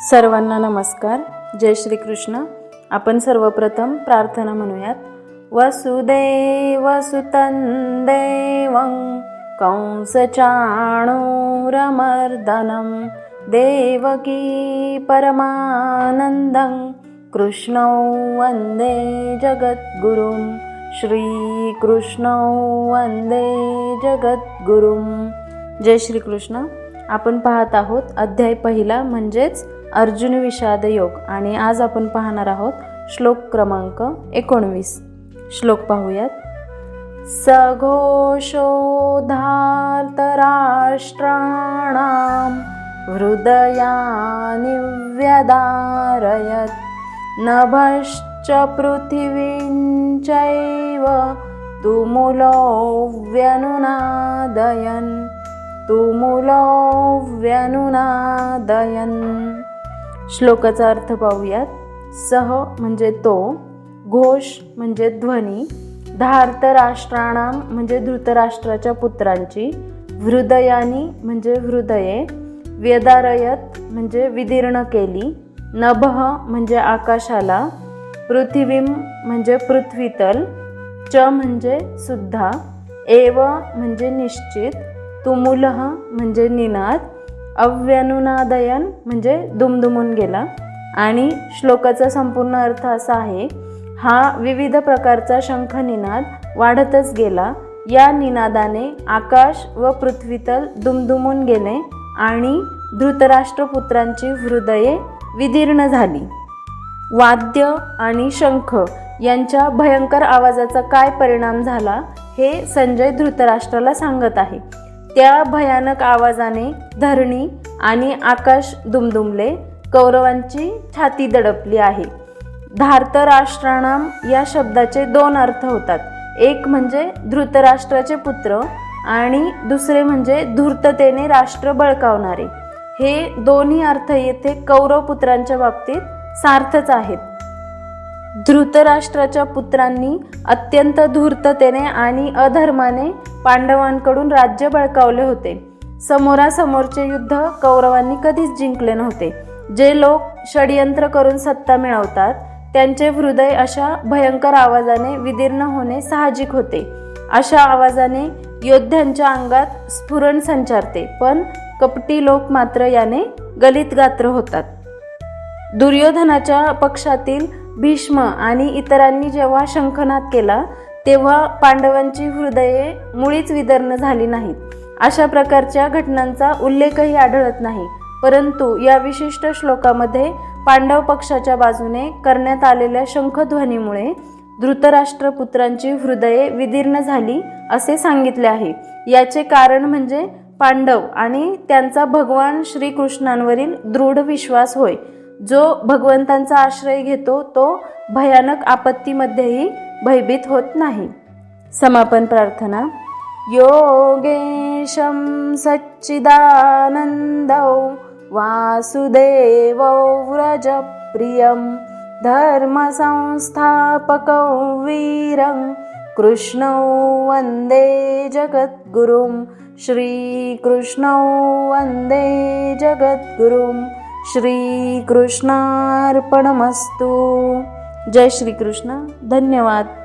सर्वांना नमस्कार. जय श्रीकृष्ण. आपण सर्वप्रथम प्रार्थना म्हणूयात. वसुदेव सुतंदेव कंसचाणूरमर्दनं देवकी परमानन्दं कृष्णौ वन्दे जगद्गुरुं श्रीकृष्णौ वन्दे जगद्गुरुं. जय श्रीकृष्ण. आपण पाहत आहोत अध्याय पहिला म्हणजेच अर्जुन विषाद योग. आणि आज आपण पाहणार आहोत श्लोक क्रमांक एकोणवीस. श्लोक पाहूयात. सघोषोधार्तराष्ट्राणां हृदयानि व्यदारयत्। नभश्च पृथिवीञ्चैव तुमुलो व्यनुनादयन् तुमुलो व्यनुनादयन् श्लोकाचा अर्थ पाहूयात. सह म्हणजे तो घोष म्हणजे ध्वनी धार्त राष्ट्राणाम म्हणजे धृतराष्ट्राच्या पुत्रांची हृदयानी म्हणजे हृदये व्यदारयत म्हणजे विदीर्ण केली नभः म्हणजे आकाशाला पृथिवीम म्हणजे पृथ्वीतल च म्हणजे सुद्धा एव म्हणजे निश्चित तुमुलह म्हणजे निनाद अव्यनुनादयन म्हणजे दुमदुमून गेला. आणि श्लोकाचा संपूर्ण अर्थ असा आहे हा विविध प्रकारचा शंख निनाद वाढतच गेला. या निनादाने आकाश व पृथ्वीतल दुमदुमून गेले आणि धृतराष्ट्रपुत्रांची हृदये विदीर्ण झाली. वाद्य आणि शंख यांच्या भयंकर आवाजाचा काय परिणाम झाला हे संजय धृतराष्ट्राला सांगत आहे. त्या भयानक आवाजाने धरणी आणि आकाश दुमदुमले कौरवांची छाती दडपली आहे. धार्तराष्ट्राणाम या शब्दाचे दोन अर्थ होतात. एक म्हणजे धृतराष्ट्राचे पुत्र आणि दुसरे म्हणजे धूर्ततेने राष्ट्र बळकावणारे. हे दोन्ही अर्थ येथे कौरव पुत्रांच्या बाबतीत सार्थच आहेत. धृतराष्ट्राच्या पुत्रांनी अत्यंत धूर्ततेने आणि अधर्माने पांडवांकडून राज्य बळकावले होते. समोरासमोरचे युद्ध कौरवांनी कधीच जिंकले नव्हते. जे लोक षडयंत्र करून सत्ता मिळवतात त्यांचे हृदय अशा भयंकर आवाजाने विदीर्ण होणे साहजिक होते. अशा आवाजाने योद्ध्यांच्या अंगात स्फुरण संचारते पण कपटी लोक मात्र याने गलित गात्र होतात. दुर्योधनाच्या पक्षातील भीष्म आणि इतरांनी जेव्हा शंखनाद केला तेव्हा पांडवांची हृदये मुळीच विदर्ण झाली नाहीत. अशा प्रकारच्या घटनांचा उल्लेखही आढळत नाही. परंतु या विशिष्ट श्लोकामध्ये पांडव पक्षाच्या बाजूने करण्यात आलेल्या शंखध्वनीमुळे धृतराष्ट्रपुत्रांची हृदये विदीर्ण झाली असे सांगितले आहे. याचे कारण म्हणजे पांडव आणि त्यांचा भगवान श्रीकृष्णांवरील दृढ विश्वास होय. जो भगवंतांचा आश्रय घेतो तो भयानक आपत्तीमध्येही भयभीत होत नाही. समापन प्रार्थना. योगेशं सच्चिदानन्दौ वासुदेवौ व्रजप्रियं धर्मसंस्थापकौ वीरं कृष्णौ वन्दे जगद्गुरुं श्रीकृष्णौ वन्दे जगद्गुरुं श्रीकृष्णार्पणमस्तु. जय श्रीकृष्ण. धन्यवाद.